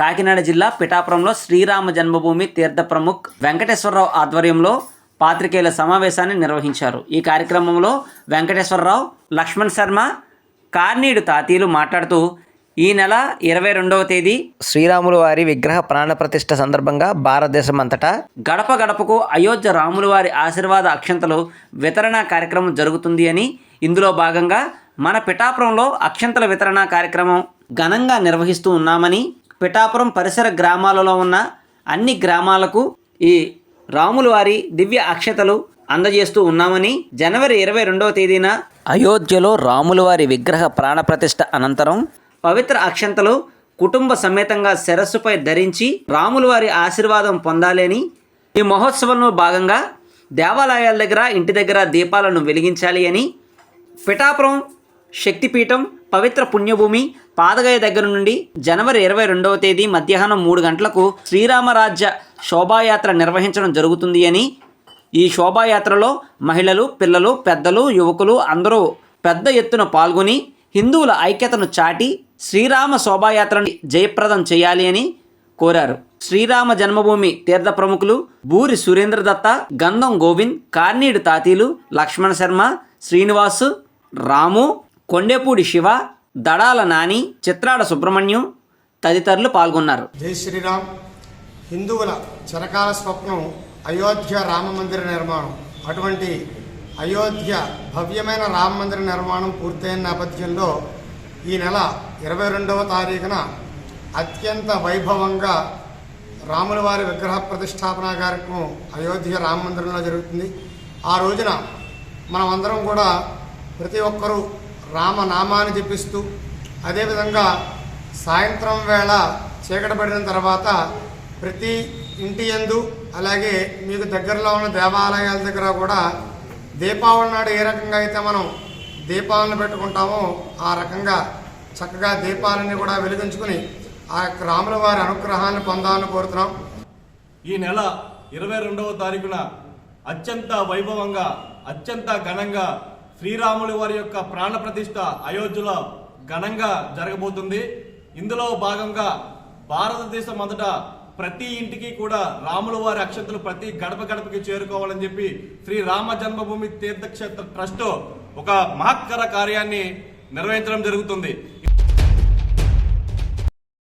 కాకినాడ జిల్లా పిఠాపురంలో శ్రీరామ జన్మభూమి తీర్థ ప్రముఖ్ వెంకటేశ్వరరావు ఆధ్వర్యంలో పాత్రికేయుల సమావేశాన్ని నిర్వహించారు. ఈ కార్యక్రమంలో వెంకటేశ్వరరావు లక్ష్మణ్ శర్మ కార్నీడు తాతీలు మాట్లాడుతూ ఈ నెల ఇరవై రెండవ తేదీ శ్రీరాములు వారి విగ్రహ ప్రాణప్రతిష్ఠ సందర్భంగా భారతదేశం అంతటా గడప గడపకు అయోధ్య రాముల వారి ఆశీర్వాద అక్షంతలు వితరణ కార్యక్రమం జరుగుతుంది అని ఇందులో భాగంగా మన పిఠాపురంలో అక్షంతల వితరణ కార్యక్రమం ఘనంగా నిర్వహిస్తూ ఉన్నామని పిఠాపురం పరిసర గ్రామాలలో ఉన్న అన్ని గ్రామాలకు ఈ రాములవారి దివ్య అక్షతలు అందజేస్తూ ఉన్నామని జనవరి ఇరవై రెండవ తేదీన అయోధ్యలో రాముల వారి విగ్రహ ప్రాణప్రతిష్ఠ అనంతరం పవిత్ర అక్షంతలు కుటుంబ సమేతంగా శిరస్సుపై ధరించి రాములవారి ఆశీర్వాదం పొందాలని ఈ మహోత్సవంలో భాగంగా దేవాలయాల దగ్గర ఇంటి దగ్గర దీపాలను వెలిగించాలి అని పిఠాపురం శక్తిపీఠం పవిత్ర పుణ్యభూమి పాదగయ దగ్గర నుండి జనవరి ఇరవై రెండవ తేదీ మధ్యాహ్నం మూడు గంటలకు శ్రీరామరాజ్య శోభాయాత్ర నిర్వహించడం జరుగుతుంది అని ఈ శోభాయాత్రలో మహిళలు పిల్లలు పెద్దలు యువకులు అందరూ పెద్ద ఎత్తున పాల్గొని హిందువుల ఐక్యతను చాటి శ్రీరామ శోభాయాత్రని జయప్రదం చేయాలి అని కోరారు. శ్రీరామ జన్మభూమి తీర్థ ప్రముఖులు బూరి సురేంద్ర దత్త గంధం గోవింద్ కార్నీడు తాతీలు లక్ష్మణ శర్మ శ్రీనివాసు రాము కొండేపూడి శివ దడాల నాని చిత్రాడ సుబ్రహ్మణ్యం తదితరులు పాల్గొన్నారు. జై శ్రీరామ్. హిందువుల చిరకాల స్వప్నం అయోధ్య రామ మందిర నిర్మాణం. అటువంటి అయోధ్య భవ్యమైన రామ మందిర నిర్మాణం పూర్తయిన నేపథ్యంలో ఈ నెల ఇరవై రెండవ తారీఖున అత్యంత వైభవంగా రాముల వారి విగ్రహ ప్రతిష్టాపన కార్యక్రమం అయోధ్య రామ మందిరంలో జరుగుతుంది. ఆ రోజున మనమందరం కూడా ప్రతి ఒక్కరూ రామనామాన్ని జపిస్తూ అదేవిధంగా సాయంత్రం వేళ చీకటి పడిన తర్వాత ప్రతి ఇంటి యందు అలాగే మీకు దగ్గరలో ఉన్న దేవాలయాల దగ్గర కూడా దీపావళి నాడు ఏ రకంగా అయితే మనం దీపాలను పెట్టుకుంటామో ఆ రకంగా చక్కగా దీపాలన్నీ కూడా వెలిగించుకుని ఆ యొక్క రాముల వారి అనుగ్రహాన్ని పొందాలని కోరుతున్నాం. ఈ నెల ఇరవై రెండవ తారీఖున అత్యంత వైభవంగా అత్యంత ఘనంగా శ్రీరాములు వారి యొక్క ప్రాణ ప్రతిష్ట అయోధ్యలో ఘనంగా జరగబోతుంది. ఇందులో భాగంగా భారతదేశం అంతటా ప్రతి ఇంటికి కూడా రాముల వారి అక్షంతలు ప్రతి గడప గడపకి చేరుకోవాలని చెప్పి శ్రీ రామ జన్మభూమి తీర్థక్షేత్ర ట్రస్ట్ ఒక మహత్తర కార్యాన్ని నిర్వహించడం జరుగుతుంది.